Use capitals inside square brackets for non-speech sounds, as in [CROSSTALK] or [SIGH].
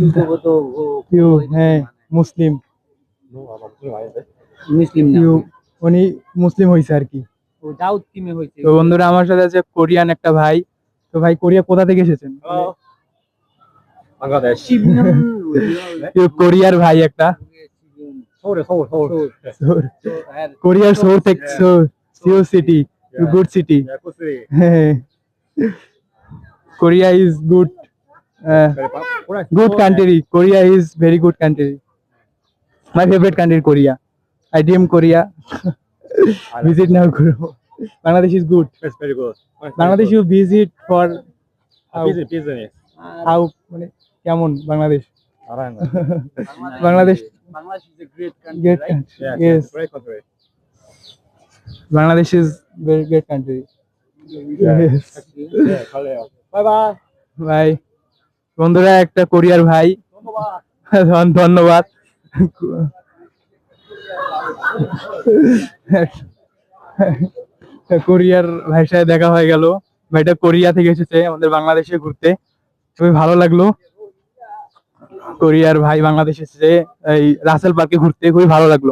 হ্যাঁ।, হ্যাঁ মুসলিম। মুসলিম উনি মুসলিম হয়েছে আর কি। তো বন্ধুরা আমার সাথে আছে কোরিয়ান একটা ভাই। তো ভাই কোরিয়া কোথা থেকে এসেছেন? [LAUGHS] কোরিয়ার ভাই একটা। কোরিয়ার সোর থেকে সিও সিটি গুড সিটি। হ্যাঁ। Korea is good. Uh, good country. Korea is very good country. My favorite country, Korea. I dream Korea. [LAUGHS] visit now, Guru. Bangladesh is good. It's very good. Bangladesh you visit for how, business. How? কেমন Bangladesh Bangladesh [LAUGHS] Bangladesh is a great country, great right? Country. Yes. Great country. Bangladesh is very great country. Yeah. Yes. Yeah, bye bye. Bye. বন্ধুরা, একটা কোরিয়ার ভাই। ধন্যবাদ। কোরিয়ার ভাইয়ের সাথে দেখা হয়ে গেল। ভাইটা কোরিয়া থেকে এসেছে আমাদের বাংলাদেশে ঘুরতে। খুবই ভালো লাগল। কোরিয়ার ভাই বাংলাদেশে এসেছে, এই রাসেল পার্কে ঘুরতে। খুবই ভালো লাগল।